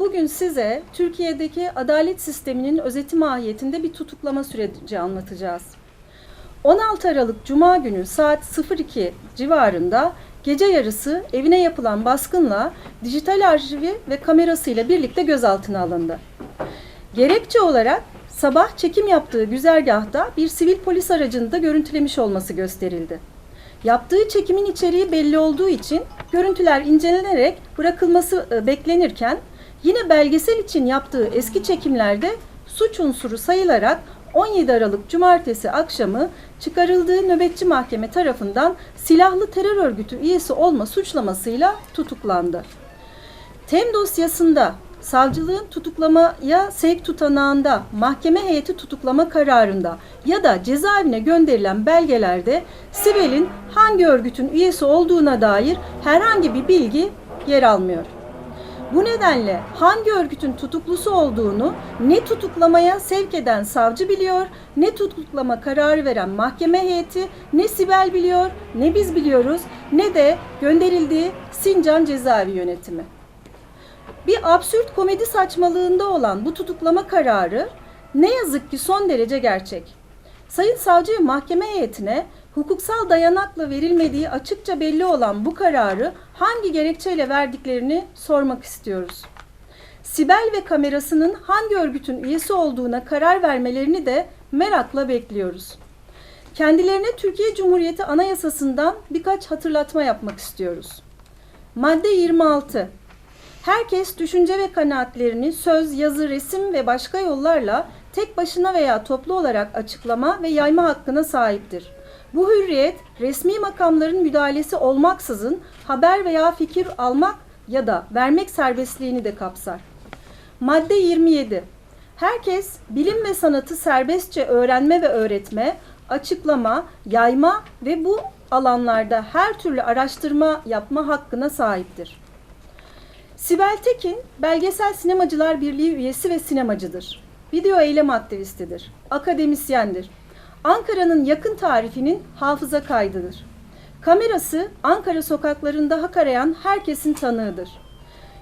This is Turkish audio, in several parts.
Bugün size Türkiye'deki adalet sisteminin özeti mahiyetinde bir tutuklama süreci anlatacağız. 16 Aralık Cuma günü saat 02 civarında gece yarısı evine yapılan baskınla dijital arşivi ve kamerasıyla birlikte gözaltına alındı. Gerekçe olarak sabah çekim yaptığı güzergahta bir sivil polis aracını da görüntülemiş olması gösterildi. Yaptığı çekimin içeriği belli olduğu için görüntüler incelenerek bırakılması e, beklenirken yine belgesel için yaptığı eski çekimlerde suç unsuru sayılarak 17 Aralık Cumartesi akşamı çıkarıldığı nöbetçi mahkeme tarafından silahlı terör örgütü üyesi olma suçlamasıyla tutuklandı. TEM dosyasında savcılığın tutuklamaya sevk tutanağında, mahkeme heyeti tutuklama kararında ya da cezaevine gönderilen belgelerde Sibel'in hangi örgütün üyesi olduğuna dair herhangi bir bilgi yer almıyor. Bu nedenle hangi örgütün tutuklusu olduğunu ne tutuklamaya sevk eden savcı biliyor, ne tutuklama kararı veren mahkeme heyeti, ne Sibel biliyor, ne biz biliyoruz, ne de gönderildiği Sincan Cezaevi Yönetimi. Bir absürt komedi saçmalığında olan bu tutuklama kararı ne yazık ki son derece gerçek. Sayın savcı mahkeme heyetine hukuksal dayanakla verilmediği açıkça belli olan bu kararı hangi gerekçeyle verdiklerini sormak istiyoruz. Sibel ve kamerasının hangi örgütün üyesi olduğuna karar vermelerini de merakla bekliyoruz. Kendilerine Türkiye Cumhuriyeti Anayasası'ndan birkaç hatırlatma yapmak istiyoruz. Madde 26. Herkes düşünce ve kanaatlerini söz, yazı, resim ve başka yollarla tek başına veya toplu olarak açıklama ve yayma hakkına sahiptir. Bu hürriyet resmi makamların müdahalesi olmaksızın haber veya fikir almak ya da vermek serbestliğini de kapsar. Madde 27. Herkes bilim ve sanatı serbestçe öğrenme ve öğretme, açıklama, yayma ve bu alanlarda her türlü araştırma yapma hakkına sahiptir. Sibel Tekin, Belgesel Sinemacılar Birliği üyesi ve sinemacıdır. Video eylem aktivistidir. Akademisyendir. Ankara'nın yakın tarifinin hafıza kaydıdır. Kamerası Ankara sokaklarında hak arayan herkesin tanığıdır.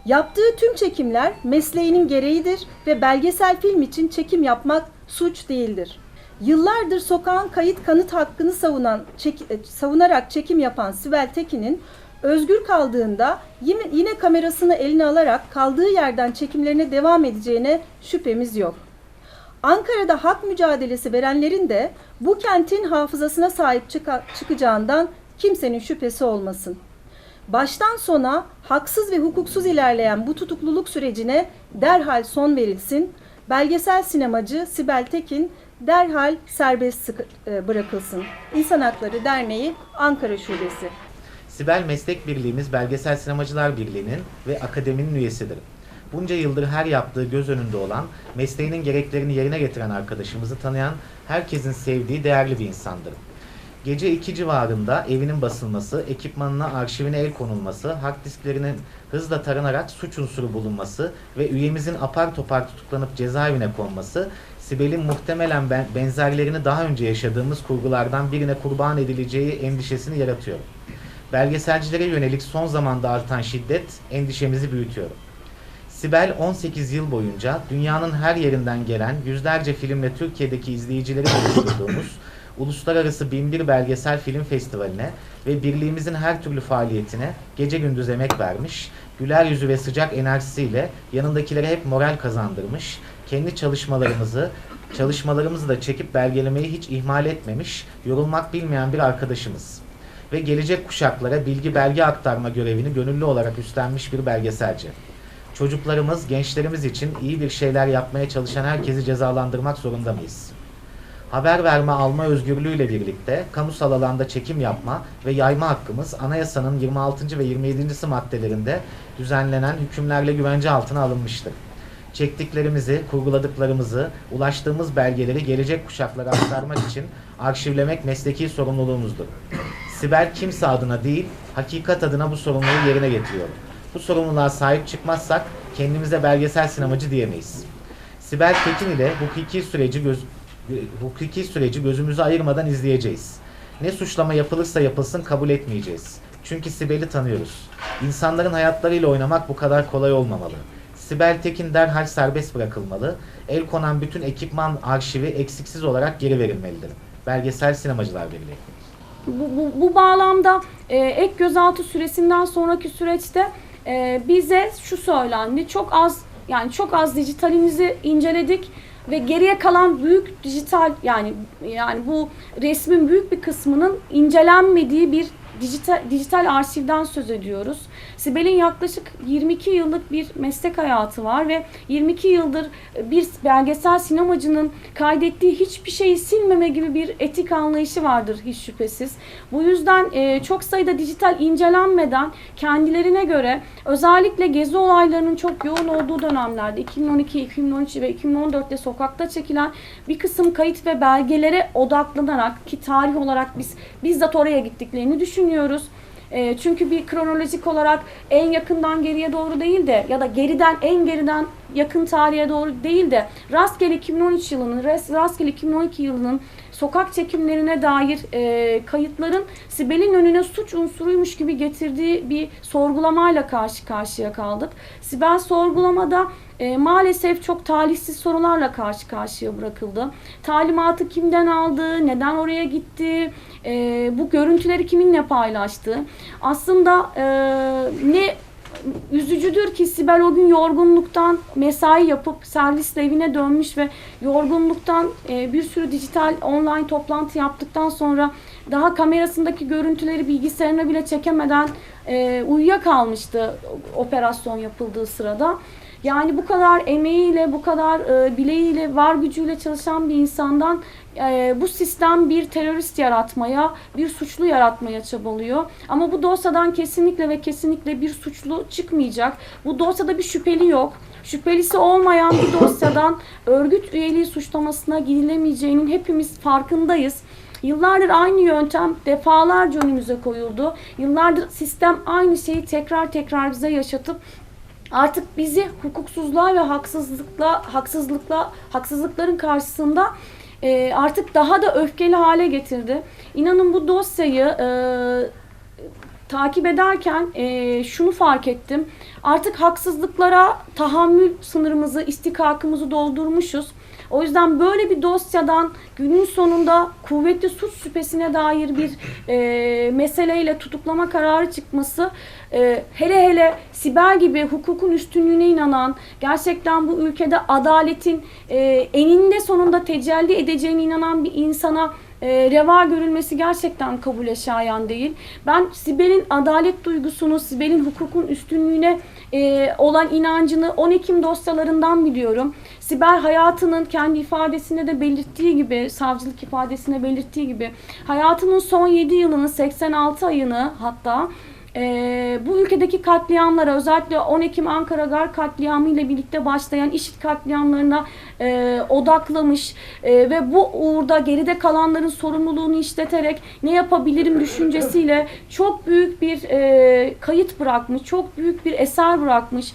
Yaptığı tüm çekimler mesleğinin gereğidir ve belgesel film için çekim yapmak suç değildir. Yıllardır sokağın kayıt kanıt hakkını savunan, çek- e, savunarak çekim yapan Sibel Tekin'in özgür kaldığında yine, yine kamerasını eline alarak kaldığı yerden çekimlerine devam edeceğine şüphemiz yok. Ankara'da hak mücadelesi verenlerin de bu kentin hafızasına sahip çıka- çıkacağından kimsenin şüphesi olmasın. Baştan sona haksız ve hukuksuz ilerleyen bu tutukluluk sürecine derhal son verilsin. Belgesel sinemacı Sibel Tekin derhal serbest e, bırakılsın. İnsan Hakları Derneği Ankara Şubesi. Sibel Meslek Birliğimiz Belgesel Sinemacılar Birliği'nin ve akademinin üyesidir. Bunca yıldır her yaptığı göz önünde olan, mesleğinin gereklerini yerine getiren arkadaşımızı tanıyan, herkesin sevdiği değerli bir insandır. Gece 2 civarında evinin basılması, ekipmanına, arşivine el konulması, hard disklerinin hızla taranarak suç unsuru bulunması ve üyemizin apar topar tutuklanıp cezaevine konması, Sibel'in muhtemelen ben- benzerlerini daha önce yaşadığımız kurgulardan birine kurban edileceği endişesini yaratıyor. Belgeselcilere yönelik son zamanda artan şiddet endişemizi büyütüyor. Sibel 18 yıl boyunca dünyanın her yerinden gelen yüzlerce filmle Türkiye'deki izleyicileri buluşturduğumuz Uluslararası Binbir Belgesel Film Festivali'ne ve birliğimizin her türlü faaliyetine gece gündüz emek vermiş, güler yüzü ve sıcak enerjisiyle yanındakilere hep moral kazandırmış, kendi çalışmalarımızı, çalışmalarımızı da çekip belgelemeyi hiç ihmal etmemiş, yorulmak bilmeyen bir arkadaşımız ve gelecek kuşaklara bilgi belge aktarma görevini gönüllü olarak üstlenmiş bir belgeselci. Çocuklarımız, gençlerimiz için iyi bir şeyler yapmaya çalışan herkesi cezalandırmak zorunda mıyız? Haber verme alma özgürlüğüyle birlikte kamusal alanda çekim yapma ve yayma hakkımız anayasanın 26. ve 27. maddelerinde düzenlenen hükümlerle güvence altına alınmıştır. Çektiklerimizi, kurguladıklarımızı, ulaştığımız belgeleri gelecek kuşaklara aktarmak için arşivlemek mesleki sorumluluğumuzdur. Sibel kimse adına değil, hakikat adına bu sorumluluğu yerine getiriyor. Bu sorumluluğa sahip çıkmazsak kendimize belgesel sinemacı diyemeyiz. Sibel Tekin ile hukuki süreci göz, hukuki süreci gözümüzü ayırmadan izleyeceğiz. Ne suçlama yapılırsa yapılsın kabul etmeyeceğiz. Çünkü Sibel'i tanıyoruz. İnsanların hayatlarıyla oynamak bu kadar kolay olmamalı. Sibel Tekin derhal serbest bırakılmalı. El konan bütün ekipman arşivi eksiksiz olarak geri verilmelidir. Belgesel Sinemacılar Birliği. Bu, bu, bu bağlamda e, ek gözaltı süresinden sonraki süreçte e, bize şu söylendi. Çok az yani çok az dijitalimizi inceledik ve geriye kalan büyük dijital yani yani bu resmin büyük bir kısmının incelenmediği bir dijital dijital arşivden söz ediyoruz. Sibel'in yaklaşık 22 yıllık bir meslek hayatı var ve 22 yıldır bir belgesel sinemacının kaydettiği hiçbir şeyi silmeme gibi bir etik anlayışı vardır hiç şüphesiz. Bu yüzden e, çok sayıda dijital incelenmeden kendilerine göre özellikle gezi olaylarının çok yoğun olduğu dönemlerde 2012, 2013 ve 2014'te sokakta çekilen bir kısım kayıt ve belgelere odaklanarak ki tarih olarak biz bizzat oraya gittiklerini düşünüyoruz. E, çünkü bir kronolojik olarak en yakından geriye doğru değil de ya da geriden en geriden yakın tarihe doğru değil de rastgele 2013 yılının, rastgele 2012 yılının sokak çekimlerine dair e, kayıtların Sibel'in önüne suç unsuruymuş gibi getirdiği bir sorgulamayla karşı karşıya kaldık. Sibel sorgulamada e, maalesef çok talihsiz sorularla karşı karşıya bırakıldı. Talimatı kimden aldı, neden oraya gitti, e, bu görüntüleri kiminle paylaştı. Aslında e, ne üzücüdür ki Sibel o gün yorgunluktan mesai yapıp servisle evine dönmüş ve yorgunluktan e, bir sürü dijital online toplantı yaptıktan sonra daha kamerasındaki görüntüleri bilgisayarına bile çekemeden e, uyuyakalmıştı operasyon yapıldığı sırada. Yani bu kadar emeğiyle, bu kadar e, bileğiyle, var gücüyle çalışan bir insandan e, bu sistem bir terörist yaratmaya, bir suçlu yaratmaya çabalıyor. Ama bu dosyadan kesinlikle ve kesinlikle bir suçlu çıkmayacak. Bu dosyada bir şüpheli yok. Şüphelisi olmayan bir dosyadan örgüt üyeliği suçlamasına gidilemeyeceğinin hepimiz farkındayız. Yıllardır aynı yöntem defalarca önümüze koyuldu. Yıllardır sistem aynı şeyi tekrar tekrar bize yaşatıp artık bizi hukuksuzluğa ve haksızlıkla haksızlıkla haksızlıkların karşısında e, artık daha da öfkeli hale getirdi. İnanın bu dosyayı e, takip ederken e, şunu fark ettim. Artık haksızlıklara tahammül sınırımızı, istikakımızı doldurmuşuz. O yüzden böyle bir dosyadan günün sonunda kuvvetli suç şüphesine dair bir e, meseleyle tutuklama kararı çıkması e, hele hele Sibel gibi hukukun üstünlüğüne inanan, gerçekten bu ülkede adaletin e, eninde sonunda tecelli edeceğine inanan bir insana e, reva görülmesi gerçekten kabule şayan değil. Ben Sibel'in adalet duygusunu, Sibel'in hukukun üstünlüğüne e, olan inancını 10 Ekim dosyalarından biliyorum. Sibel hayatının kendi ifadesinde de belirttiği gibi, savcılık ifadesinde belirttiği gibi hayatının son 7 yılını, 86 ayını hatta ee, bu ülkedeki katliamlara özellikle 10 Ekim Ankara Gar katliamı ile birlikte başlayan IŞİD katliamlarına e, odaklamış e, ve bu uğurda geride kalanların sorumluluğunu işleterek ne yapabilirim düşüncesiyle çok büyük bir e, kayıt bırakmış, çok büyük bir eser bırakmış.